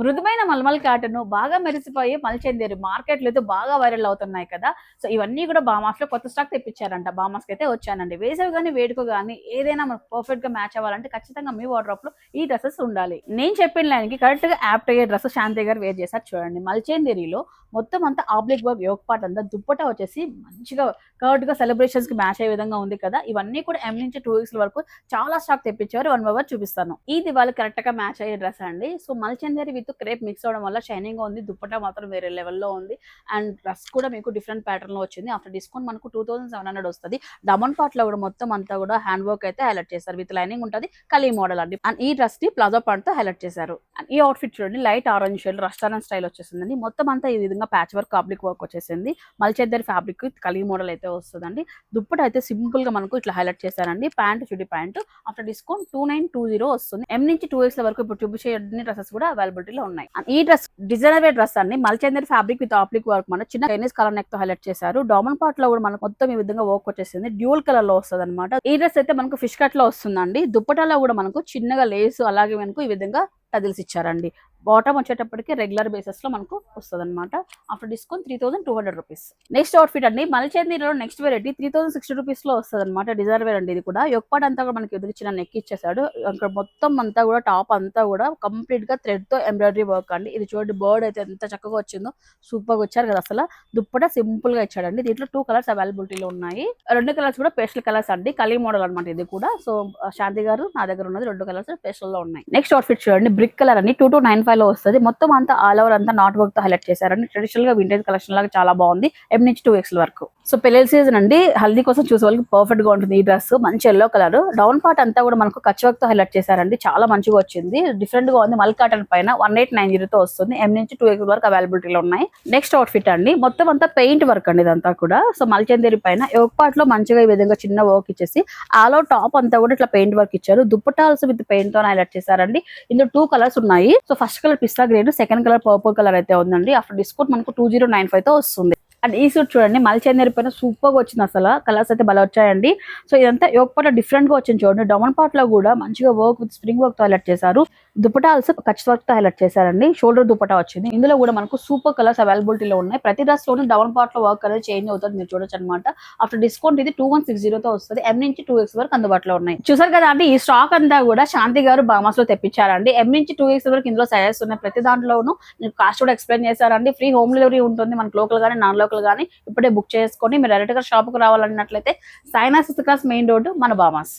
మృదుమైన mulmul cotton బాగా మెరిసిపోయి మల్చెందేరి. మార్కెట్లు అయితే బాగా వైరల్ అవుతున్నాయి కదా. సో ఇవన్నీ కూడా బామాస్లో కొత్త స్టాక్ తెప్పించారంట. బామాస్ అయితే వచ్చానండి. వేసవి కానీ వేడుక కానీ ఏదైనా మనకు పర్ఫెక్ట్గా మ్యాచ్ అవ్వాలంటే ఖచ్చితంగా మీ వార్డ్రోప్లో ఈ డ్రెస్సెస్ ఉండాలి. నేను చెప్పిన లైన్కి కరెక్ట్గా యాప్ట్ అయ్యే డ్రెస్ శాంతి గారు వేర్ చేశారు చూడండి. మల్చేందేరిలో మొత్తం అంతా ఆబ్లిక్ వర్క్ యోగ పార్ట్ అంతా దుప్పట వచ్చేసి మంచిగా కరెక్ట్గా సెలబ్రేషన్స్కి మ్యాచ్ అయ్యే విధంగా ఉంది కదా. ఇవన్నీ కూడా ఎం నుంచి టూ వీక్స్ వరకు చాలా స్టాక్ తెప్పించారు వన్ అవర్ చూపిస్తాను. ఈ దివాళి కరెక్ట్గా మ్యాచ్ అయ్యే డ్రెస్ అండి. సో మల్చేందేరి విత్ క్రేప్ మిక్స్ అవడం వల్ల షైనింగ్ ఉంది దుప్పటా మాత్రం వేరే లెవెల్లో ఉంది. అండ్ డ్రెస్ కూడా మీకు డిఫరెంట్ ప్యాటర్న్లో వచ్చింది. ఆఫ్టర్ డిస్కౌంట్ మనకు టూ థౌసండ్ సెవెన్ హండ్రెడ్ వస్తుంది. డమన్ పాట్లో లో కూడా మొత్తం అంతా కూడా హ్యాండ్ వర్క్ అయితే హైలైట్ చేశారు. విత్ లైనింగ్ ఉంటుంది కలీ మోడల్ అండి. అండ్ ఈ డ్రెస్ని ప్లాజో పార్ట్తో హైలైట్ చేశారు. అండ్ ఈ అవుట్ఫిట్ చూడండి light orange shade restaurant style వచ్చేసిందండి. మొత్తం అంతా ఈ విధంగా ప్యాచ్ వర్క్ కాబ్లిక్ వర్క్ వచ్చేసింది. మల్చేద్దరి ఫ్యాబ్రిక్ కలిగి కలీ మోడల్ అయితే వస్తుందండి. దుప్పట అయితే సింపుల్గా మనకు ఇట్లా హైలైట్ చేశారండి. Pant చుడి pant after discount two nine two zero వస్తుంది. ఎం నుంచి టూ ఎక్స్ వరకు ఇప్పుడు చూపించే అన్ని డ్రెస్సెస్ కూడా అవైలబిలిటీ లో ఉన్నాయి. ఈ డ్రెస్ డిజైనర్ వేర్ డ్రెస్ అన్ని మల్చేందర్ ఫ్యాబ్రిక్ విత్ ఆప్లిక్ వర్క్ మన చిన్న చైనీస్ కలర్ నెక్తో హైలైట్ చేశారు. డామన్ పార్ట్లో కూడా మనకు మొత్తం ఈ విధంగా వర్క్ వచ్చేసింది. డ్యూల్ కలర్లో వస్తుంది అనమాట ఈ డ్రెస్ అయితే మనకు ఫిష్ కట్లో వస్తుందండి. దుప్పటాలో కూడా మనకు చిన్నగా లేసు అలాగే మనకు ఈ విధంగా టదిల్స్ ఇచ్చారండి. బాటమ్ వచ్చేటప్పటికి రెగ్యులర్ బేసిస్లో మనకు వస్తుంది అనమాట after discount three thousand two hundred rupees. Next outfit అండి. మల్చేందిలో next variety three thousand sixty రూపీస్లో వస్తుంది అనమాట డిజైర్ వేర్ అండి ఇది కూడా. యొక్కపాటు అంతా కూడా మనకి ఎదురు చిన్న నెక్ ఇచ్చేసాడు. అక్కడ మొత్తం అంతా కూడా టాప్ అంతా కూడా కంప్లీట్గా థ్రెడ్తో ఎంబ్రాయిడరీ వర్క్ అండి. ఇది చూడండి బర్డ్ అయితే ఎంత చక్కగా వచ్చిందో సూపర్గా వచ్చారు కదా అసలు. దుప్పట సింపుల్గా ఇచ్చాడండి. దీంట్లో టూ కలర్స్ అవైలబిలిటీలో ఉన్నాయి. రెండు కలర్స్ కూడా పేస్టల్ కలర్స్ అండి. కలీ మోడల్ అనమాట ఇది కూడా. సో శాంతి గారు నా దగ్గర ఉన్నది రెండు కలర్స్ పేస్టల్లో ఉన్నాయి. నెక్స్ట్ అవుట్ఫిట్ చూడండి. బ్రిక్ కలర్ అండి. టూ టూ నైన్ ఫైవ్ లో వస్తుంది. మొత్తం అంతా ఆల్ ఓవర్ అంతా నాట్ వర్క్తో హైలైట్ చేశారండి ట్రెడిషనల్గా వింటేజ్ కలెక్షన్ లాగా చాలా బాగుంది. ఎం నుంచి టూ ఎక్స్ వరకు. సో పెళ్ళి సీజన్ అండి. హల్దీ కోసం చూసే వాళ్ళకి పర్ఫెక్ట్గా ఉంటుంది ఈ డ్రెస్ మంచి ఎల్లో కలర్ డౌన్ పార్ట్ అంతా కూడా మనకు కచ్ వర్క్తో హైలైట్ చేశారండి. చాలా మంచిగా వచ్చింది. డిఫరెంట్గా ఉంది. మల్ కాటన్ పైన వన్ ఎయిట్ నైన్ జీరో తో వస్తుంది. ఎం నుంచి టూ ఎక్స్ వరకు అవైలబిలిటీలో ఉన్నాయి. నెక్స్ట్ అవుట్ఫిట్ అండి. మొత్తం అంతా పెయింట్ వర్క్ అండి ఇదంతా కూడా. సో మల్చందేరి పైన ఒక పార్ట్లో మంచిగా ఈ విధంగా చిన్న వర్క్ ఇచ్చేసి ఆల్ టాప్ అంతా కూడా ఇట్లా పెయింట్ వర్క్ ఇచ్చారు. దుప్పటాల్స్ విత్ పెయింట్తో హైలైట్ చేశారండి. ఇందులో టూ కలర్స్ ఉన్నాయి. So first colour pista green second colour purple colour అయితే ఉందండి. ఆఫ్టర్ డిస్కౌంట్ మనకు టూ జీరో నైన్ ఫైవ్తో వస్తుంది. అండ్ ఈ సూట్ చూడండి మల్చందేరి పైన సూపర్గా వచ్చింది అసలు. కలర్స్ అయితే భలే వచ్చాయండి. సో ఇదంతా యోగ పాట డిఫరెంట్గా వచ్చింది చూడండి. డమన్ పార్ట్లో కూడా మంచిగా వర్క్ విత్ స్ప్రింగ్ వర్క్తో హైలైట్ చేశారు. దుపటా ఆల్సో కచ్ వర్క్తో హైలైట్ చేశారండి. షోల్డర్ దుపటా వచ్చింది. ఇందులో కూడా మనకు సూపర్ కలర్స్ అవైలబిలిటీలో ఉన్నాయి. ప్రతి డ్రెస్ డౌన్ డమన్ పార్ట్లో వర్క్ అనేది చేంజ్ అవుతుంది. మీరు చూడొచ్చు అనమాట ఆఫ్టర్ డిస్కౌంట్ ఇది టూ వన్ సిక్స్తో వస్తుంది. ఎం నుంచి టూ ఎక్స్ వరకు అందుబాటులో ఉన్నాయి. చూసారు కదా అండి ఈ స్టాక్ అంతా కూడా శాంతి గారు బామాస్లో తెప్పించారండి. ఎం నుంచి టూ ఎక్స్ వరకు ఇందులో సజెస్ ఉన్నాయి. ప్రతి దాంట్లోనూ కాస్ట్ కూడా ఎక్స్ప్లెయిన్ చేశారండి. ఫ్రీ హోమ్ డెలివరీ ఉంటుంది. మనకు లోకల్ గానీ నాన్ లోకల్ గానీ ఇప్పుడే బుక్ చేసుకొని మీరు డైరెక్ట్గా కు రావాలన్నట్లయితే సైనా సిస్కాస్ క్లాస్ మెయిన్ రోడ్ మన బామాస్.